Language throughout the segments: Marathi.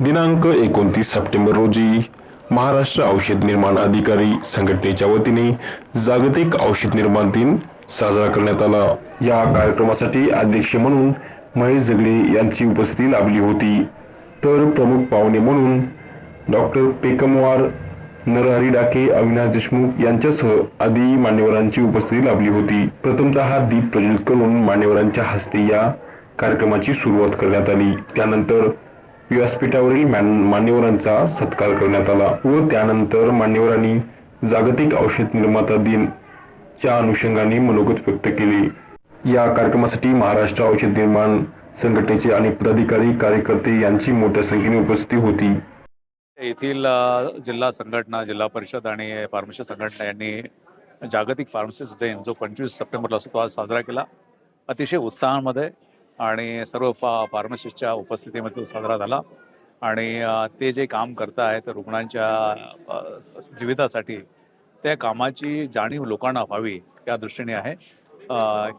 दिनांक एकोणतीस सप्टेंबर रोजी महाराष्ट्र औषध निर्माण अधिकारी संघटनेच्या वतीने जागतिक औषध निर्माण दिन साजरा करण्यात आला. या कार्यक्रमासाठी अध्यक्ष म्हणून महेश झगडे यांची उपस्थिती लाभली होती. तर प्रमुख पाहुणे म्हणून डॉक्टर पेकमवार नरहरी डाके अविनाश देशमुख यांच्यासह आदी मान्यवरांची उपस्थिती लाभली होती. प्रथमतः दीप प्रज्वलित करून मान्यवरांच्या हस्ते या कार्यक्रमाची सुरुवात करण्यात आली. त्यानंतर व्यासपीठावरील मान- मान्यवरांचा सत्कार करण्यात आला व त्यानंतर मान्यवरांनी जागतिक औषध निर्माता दिन च्या अनुषंगाने मनोगत व्यक्त केले. या कार्यक्रमासाठी महाराष्ट्र औषध निर्माण संघटनेचे अनेक पदाधिकारी कार्यकर्ते यांची मोठ्या संख्येने उपस्थिती होती. येथील जिल्हा संघटना जिल्हा परिषद आणि फार्मसी संघटना यांनी जागतिक फार्मसिस्ट दिन जो पंचवीस सप्टेंबरला असतो तो आज साजरा केला. अतिशय उत्साहामध्ये आणि सर्व फा फार्मसिस्टच्या उपस्थितीमध्ये तो साजरा झाला. आणि ते जे काम करत आहेत रुग्णांच्या जीवितासाठी त्या कामाची जाणीव लोकांना व्हावी या दृष्टीने आहे.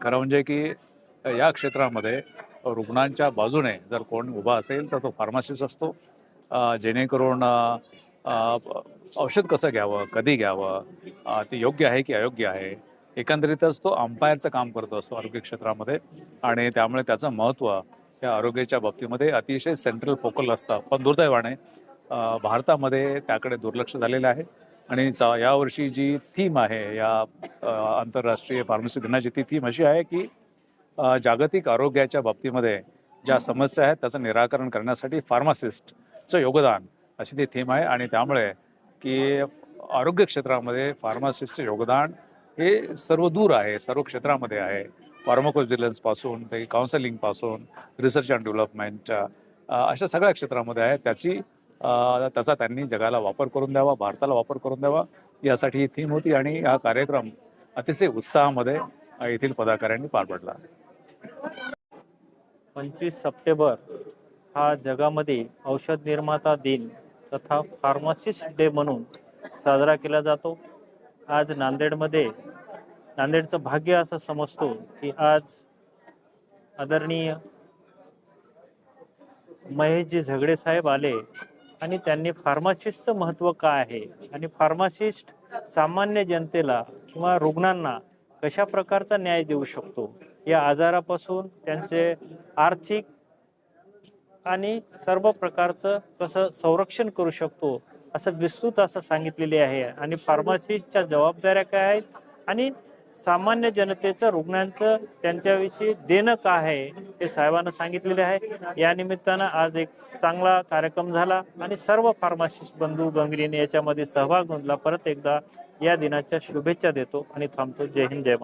खरं म्हणजे की या क्षेत्रामध्ये रुग्णांच्या बाजूने जर कोण उभा असेल तर तो फार्मासिस्ट असतो. जेणेकरून औषध कसं घ्यावं कधी घ्यावं ते योग्य आहे की अयोग्य आहे? एकंदरीतच तो अंपायरचं काम करत असतो आरोग्य क्षेत्रामध्ये. आणि त्यामुळे त्याचं महत्त्व त्या आरोग्याच्या बाबतीमध्ये अतिशय सेंट्रल फोकल असतं. पण दुर्दैवाने भारतामध्ये त्याकडे दुर्लक्ष झालेलं आहे. आणि चा- यावर्षी जी थीम आहे या आंतरराष्ट्रीय फार्मसी दिनाची ती थीम अशी आहे की जागतिक आरोग्याच्या बाबतीमध्ये ज्या समस्या आहेत त्याचं निराकरण करण्यासाठी फार्मासिस्टचं योगदान अशी ती थीम आहे. आणि त्यामुळे की आरोग्य क्षेत्रामध्ये फार्मासिस्टचं योगदान हे सर्व दूर आहे सर्व क्षेत्रामध्ये आहे. फार्माकोव्हिजिलन्सपासून ते काउन्सिलिंगपासून रिसर्च अँड डेव्हलपमेंट अशा सगळ्या क्षेत्रामध्ये आहे. त्याची त्याचा त्यांनी जगाला वापर करून द्यावा भारताला वापर करून द्यावा यासाठी ही थीम होती आणि हा कार्यक्रम अतिशय उत्साहामध्ये येथील पदाधिकाऱ्यांनी पार पडला. पंचवीस सप्टेंबर हा जगामध्ये औषध निर्माता दिन तथा फार्मासिस्ट डे म्हणून साजरा केला जातो. आज नांदेडमध्ये नांदेडचं भाग्य असं समजतो की आज आदरणीय महेशजी झगडे साहेब आले आणि त्यांनी फार्मासिस्टचं महत्त्व काय आहे? आणि फार्मासिस्ट सामान्य जनतेला किंवा रुग्णांना कशा प्रकारचा न्याय देऊ शकतो? या आजारापासून त्यांचे आर्थिक आणि सर्व प्रकारचं कसं संरक्षण करू शकतो? असं विस्तृत असं सांगितलेले आहे. आणि फार्मासिस्टच्या जबाबदाऱ्या काय आहेत? आणि सामान्य जनतेचं रुग्णांचं त्यांच्याविषयी देणं काय आहे हे साहेबांना सांगितलेले आहे. या निमित्तानं आज एक चांगला कार्यक्रम झाला आणि सर्व फार्मासिस्ट बंधू गंगरीने याच्यामध्ये सहभाग नोंदला. परत एकदा या दिनाच्या शुभेच्छा देतो आणि थांबतो. जय हिंद जय